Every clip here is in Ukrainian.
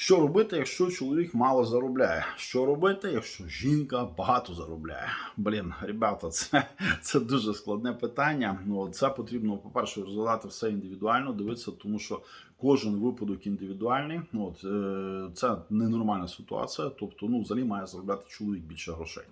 Що робити, якщо чоловік мало заробляє? Що робити, якщо жінка багато заробляє? Блін, ребята, це, це дуже складне питання. Ну, це потрібно, по-перше, розглядати все індивідуально, дивитися, тому що кожен випадок індивідуальний. От, е, це ненормальна ситуація. Тобто, ну, взагалі має заробляти чоловік більше грошей.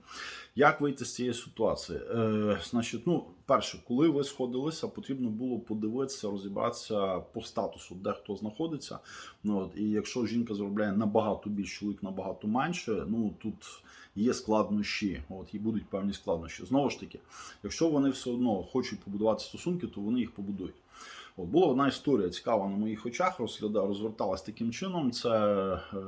Як вийти з цієї ситуації? Е, значить, ну, перше, коли ви сходилися, потрібно було подивитися, розібратися по статусу, де хто знаходиться. Ну, от, і якщо жінка заробляє набагато більше, чоловік набагато менше, ну тут є складнощі, от, і будуть певні складнощі. Знову ж таки, якщо вони все одно хочуть побудувати стосунки, то вони їх побудують. От, була одна історія цікава на моїх очах, розгляда, розверталась таким чином. Це е,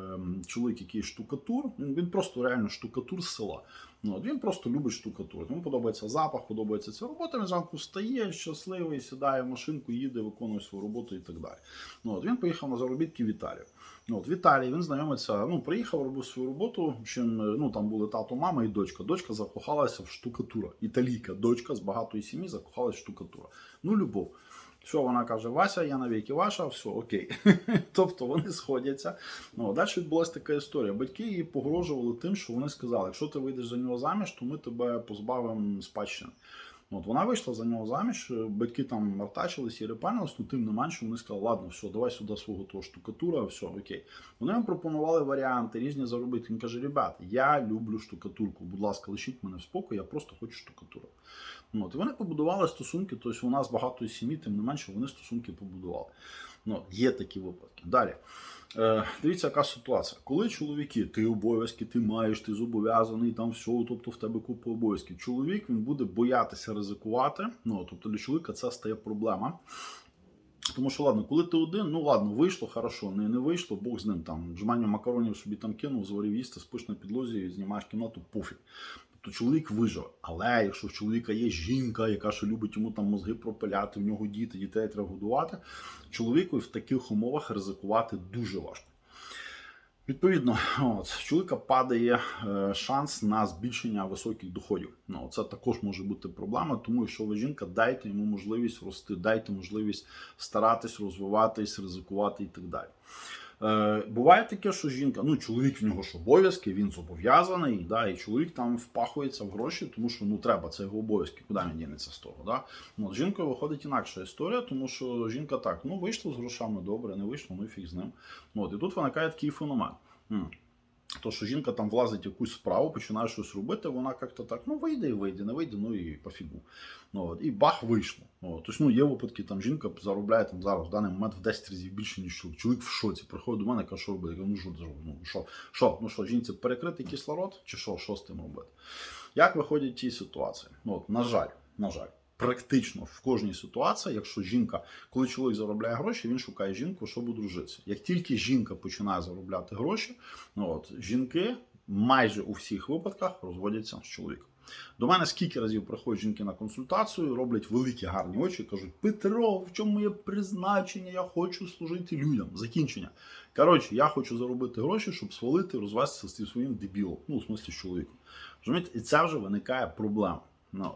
чоловік, який штукатур. Він, він просто реально штукатур з села. Ну, от він просто любить штукатур. Йому подобається запах, подобається ця робота. Він зранку встає, щасливий, сідає в машинку, їде, виконує свою роботу і так далі. Ну, от він поїхав на заробітки в Італію. Ну, от в Італії він знайомиться. Ну, приїхав, робив свою роботу. Чим ну там були тато, мама і дочка. Дочка закохалася в штукатура. Італійка, дочка з багатої сім'ї закохалась в штукатура. Ну, любов. Все, вона каже, Вася, я навіки ваша, все, окей. тобто вони сходяться. Ну, далі відбулася така історія. Батьки її погрожували тим, що вони сказали, якщо ти вийдеш за нього заміж, то ми тебе позбавимо спадщини. Ну, От вона вийшла за нього заміж, батьки там мартачились і репанились, ну тим не менше вони сказали, ладно, все, давай сюди свого того штукатура, все, окей. Вони їм пропонували варіанти різні заробити. Він каже, ребят, я люблю штукатурку, будь ласка, лишіть мене в спокій, я просто хочу штукатуру. Ну, от, і вони побудували стосунки, тобто у нас багато сім'ї, тим не менше вони стосунки побудували. Ну, Є такі випадки. Далі. Е, Дивіться, яка ситуація. Коли чоловіки, ти обов'язки, ти маєш, ти зобов'язаний, там все, тобто в тебе купа обов'язків. Чоловік він буде боятися ризикувати. Ну, тобто для чоловіка це стає проблема. Тому що, ладно, коли ти один, ну ладно, вийшло, хорошо, не, не вийшло, Бог з ним там. Жмання макаронів собі там кинув, зварив їсти, спиш на підлозі знімаєш кімнату, пофіг. Тобто чоловік виживе. Але якщо в чоловіка є жінка, яка що любить йому там мозги пропиляти, в нього діти, дітей треба годувати, чоловіку в таких умовах ризикувати дуже важко. Відповідно, от, чоловіка падає е, шанс на збільшення високих доходів. Ну, це також може бути проблема, тому якщо ви жінка, дайте йому можливість рости, дайте можливість старатись, розвиватись, ризикувати і так далі. Е, буває таке, що жінка, ну чоловік в нього ж обов'язки, він зобов'язаний, да, і чоловік там впахується в гроші, тому що ну треба, це його обов'язки, куди він дінеться з того. Да? Ну, з жінкою виходить інакша історія, тому що жінка так, ну вийшло з грошами добре, не вийшло, ну і фіг з ним. От, і тут виникає такий феномен. То, що жінка там влазить якусь справу, починає щось робити, вона як-то так, ну вийде і вийде, не вийде, ну і пофігу. Ну, от, і бах вийшло. Ну, тобто, ну, є випадки, там жінка заробляє там зараз в даний момент в 10 разів більше, ніж чоловік. Чоловік в шоці. Приходить до мене, каже, що робити? Я кажу, ну що, ну що, що, ну що, жінці перекрити кислород, чи що, що з тим робити? Як виходять ті ситуації? Ну, от, на жаль, на жаль. Практично в кожній ситуації, якщо жінка, коли чоловік заробляє гроші, він шукає жінку, щоб одружитися. Як тільки жінка починає заробляти гроші, ну от жінки майже у всіх випадках розводяться з чоловіком. До мене скільки разів приходять жінки на консультацію, роблять великі гарні очі, кажуть: Петро, в чому моє призначення? Я хочу служити людям. Закінчення. Коротше, я хочу заробити гроші, щоб свалити, розвестися зі своїм дебілом. Ну, в смислі, з чоловіком. Розумієте? І це вже виникає проблема. Ну.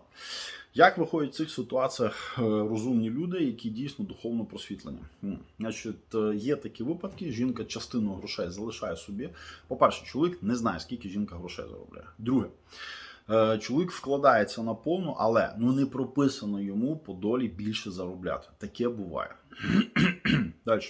Як виходять в цих ситуаціях е, розумні люди, які дійсно духовно просвітлені? Значить, е, є такі випадки, жінка частину грошей залишає собі. По-перше, чоловік не знає, скільки жінка грошей заробляє. Друге, е, чоловік вкладається на повну, але ну не прописано йому по долі більше заробляти. Таке буває. Далі.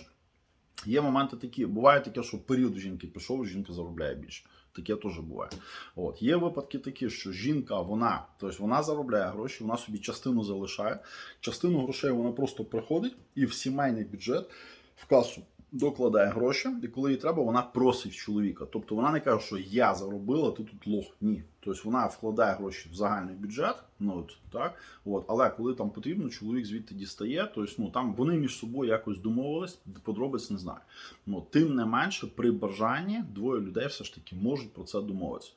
Є моменти такі, буває таке, що період жінки пішов, жінка заробляє більше. Таке теж буває. От є випадки такі, що жінка, вона, тобто вона заробляє гроші, вона собі частину залишає, частину грошей вона просто приходить і в сімейний бюджет в касу докладає гроші, і коли їй треба, вона просить чоловіка. Тобто вона не каже, що я заробила, ти тут лох. Ні. Тобто вона вкладає гроші в загальний бюджет, ну от так. От, але коли там потрібно, чоловік звідти дістає. Тобто, ну там вони між собою якось домовились, подробиць не знаю. Ну тим не менше, при бажанні двоє людей все ж таки можуть про це домовитися.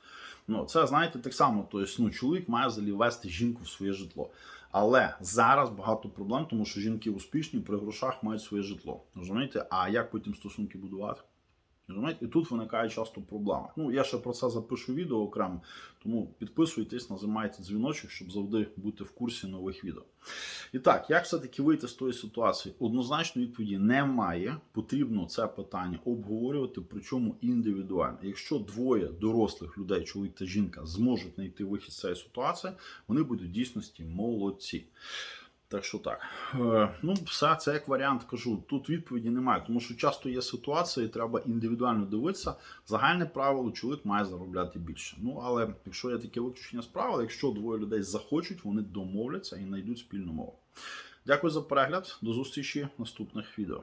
Ну це знаєте так само. Тобто, ну чоловік має взагалі вести жінку в своє житло. Але зараз багато проблем, тому що жінки успішні при грошах мають своє житло. Розумієте? А як потім стосунки будувати? І тут виникає часто проблема. Ну, я ще про це запишу відео окремо, тому підписуйтесь, нажимайте дзвіночок, щоб завжди бути в курсі нових відео. І так, як все-таки вийти з тої ситуації? Однозначно відповіді немає. Потрібно це питання обговорювати, причому індивідуально. Якщо двоє дорослих людей, чоловік та жінка, зможуть знайти вихід з цієї ситуації, вони будуть в дійсності молодці. Так що так. Е, ну, все, це як варіант кажу. Тут відповіді немає, тому що часто є ситуації, треба індивідуально дивитися. Загальне правило, чоловік має заробляти більше. Ну, але якщо є таке виключення з правил, якщо двоє людей захочуть, вони домовляться і знайдуть спільну мову. Дякую за перегляд. До зустрічі в наступних відео.